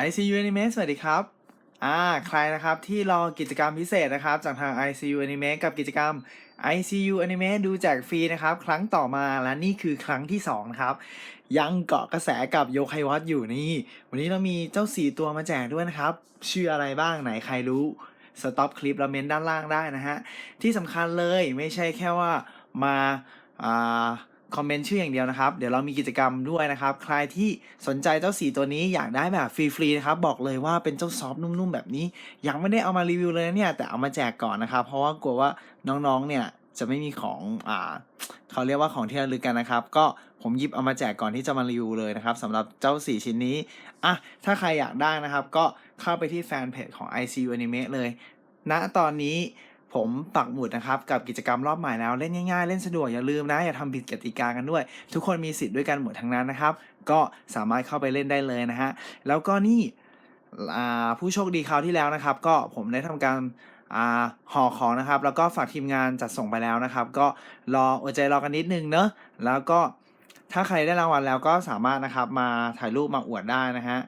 ICU Anime สวัสดีครับ อ่า ใครนะครับที่รอกิจกรรมพิเศษนะครับ จากทาง ICU Anime กับกิจกรรม ICU Anime ดูแจกฟรีนะครับ ครั้งต่อมาและนี่คือครั้งที่2นะครับยังเกาะกระแสกับโยไควัตอยู่นี่ วันนี้เรามีเจ้าสี่ตัวมาแจกด้วยนะครับ ชื่ออะไรบ้างไหนใครรู้สต็อปคลิปแล้วเมนด้านล่างได้นะฮะ ที่สำคัญเลยไม่ใช่แค่ว่ามาอ่า คอมเมนต์ชื่ออย่างเดียวนะครับ เดี๋ยวเรามีกิจกรรมด้วยนะครับ ใครที่สนใจเจ้าสีตัวนี้อยากได้แบบฟรีๆนะครับ บอกเลยว่าเป็นเจ้าซอฟนุ่มๆแบบนี้ ยังไม่ได้เอามารีวิวเลยนะเนี่ย แต่เอามาแจกก่อนนะครับ เพราะว่ากลัวว่าน้องๆ เนี่ยจะไม่มีของอ่าเขาเรียกว่าของที่ระลึกกันนะครับ ก็ผมหยิบเอามาแจกก่อนที่จะมารีวิวเลยนะครับสำหรับเจ้าสีชิ้นนี้อะถ้าใครอยากได้นะครับ ก็เข้าไปที่แฟนเพจของ ICU Anime เลยณตอนนี้ ผมปักหมุดนะครับกับกิจกรรมรอบใหม่แล้วเล่นง่ายๆ เล่นสะดวกอย่าลืมนะ อย่าทำผิดกติกากันด้วย ทุกคนมีสิทธิ์ด้วยกันหมดทั้งนั้นนะครับ ก็สามารถเข้าไปเล่นได้เลยนะฮะแล้วก็นี่ผู้โชคดีคราวที่แล้วนะครับ ก็ผมได้ทำการห่อของนะครับ แล้วก็ฝากทีมงานจัดส่งไปแล้วนะครับ ก็รออดใจรอกันนิดนึงเนอะแล้วก็ถ้าใครได้รางวัลแล้วก็สามารถนะครับมาถ่ายรูปมาอวดได้นะฮะ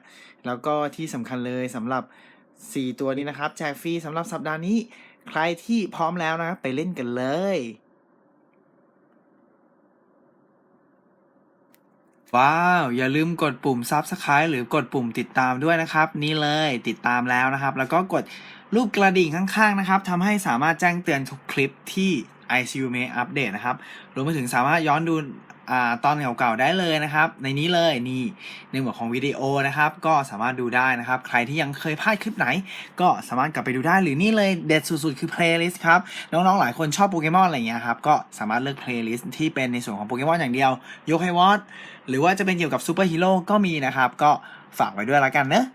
แล้วก็ที่สำคัญเลยสำหรับ 4 ตัวนี้นะครับแจกฟรีสำหรับสัปดาห์นี้ ใครที่พร้อมแล้วนะไปเล่นกันเลย ว้าว อย่าลืมกดปุ่ม Subscribe หรือกดปุ่มติดตามด้วยนะครับ นี่เลยติดตามแล้วนะครับ แล้วก็กดรูปกระดิ่งข้างๆนะครับทำให้สามารถแจ้งเตือนทุกคลิปที่ ICU May อัปเดตนะครับ รวมไปถึงสามารถย้อนดู ตอนเก่าๆได้เลยนะครับ ในนี้เลยนี่ในหมวดของวิดีโอนะครับ ก็สามารถดูได้นะครับ ใครที่ยังเคยพลาดคลิปไหน ก็สามารถกลับไปดูได้หรือนี่เลยเด็ดสุดๆ คือ playlist ครับ น้องๆ หลายคนชอบโปเกมอนอะไรเงี้ยครับ ก็สามารถเลือก playlist ที่เป็นในส่วนของโปเกมอนอย่างเดียว ยกให้วอตหรือว่าจะเป็นเกี่ยวกับซูเปอร์ฮีโร่ก็มีนะครับ ก็ฝากไว้ด้วยละกันเนอะ